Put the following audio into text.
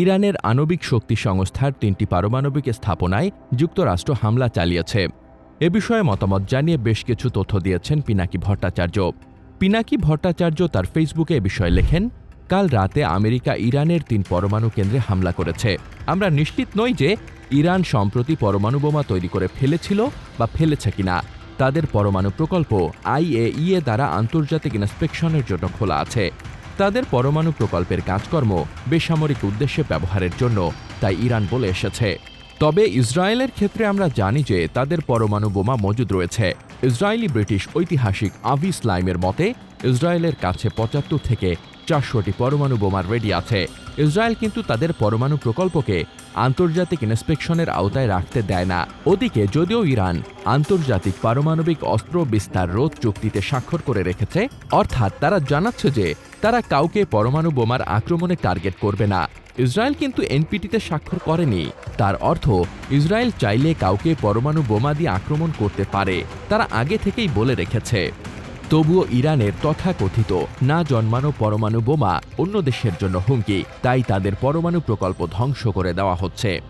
ইরানের আণবিক শক্তি সংস্থার তিনটি পারমাণবিক স্থাপনায় যুক্তরাষ্ট্র হামলা চালিয়েছে। এ বিষয়ে মতামত জানিয়ে বেশ কিছু তথ্য দিয়েছেন পিনাকি ভট্টাচার্য। পিনাকি ভট্টাচার্য তার ফেসবুকে এ বিষয়ে লেখেন, কাল রাতে আমেরিকা ইরানের তিন পরমাণু কেন্দ্রে হামলা করেছে। আমরা নিশ্চিত নই যে ইরান সম্প্রতি পরমাণু বোমা তৈরি করে ফেলেছিল বা ফেলেছে কিনা। তাদের পরমাণু প্রকল্প আইএইএ দ্বারা আন্তর্জাতিক ইন্সপেকশনের জন্য খোলা আছে। তাদের পরমাণু প্রকল্পের কাজকর্ম বেসামরিক উদ্দেশ্যে ব্যবহারের জন্য, তাই ইরান বলে এসেছে। তবে ইসরায়েলের ক্ষেত্রে আমরা জানি যে তাদের পরমাণু বোমা মজুদ রয়েছে। ইসরায়েলি ব্রিটিশ ঐতিহাসিক আভি স্লাইমের মতে, ইসরায়েলের কাছে পঁচাত্তর থেকে চারশোটি পরমাণু বোমার রেডি আছে। ইসরায়েল কিন্তু তাদের পরমাণু প্রকল্পকে আন্তর্জাতিক ইন্সপেকশনের আওতায় রাখতে দেয় না। ওদিকে যদিও ইরান আন্তর্জাতিক পারমাণবিক অস্ত্র বিস্তার রোধ চুক্তিতে স্বাক্ষর করে রেখেছে, অর্থাৎ তারা জানাচ্ছে যে তারা কাউকে পরমাণু বোমার আক্রমণে টার্গেট করবে না। ইসরায়েল কিন্তু এনপিটিতে স্বাক্ষর করেনি। তার অর্থ, ইসরায়েল চাইলে কাউকে পরমাণু বোমা দিয়ে আক্রমণ করতে পারে, তারা আগে থেকেই বলে রেখেছে। তবুও ইরানের তথাকথিত, না জন্মানো পরমাণু বোমা অন্য দেশের জন্য হুমকি, তাই তাদের পরমাণু প্রকল্প ধ্বংস করে দেওয়া হচ্ছে।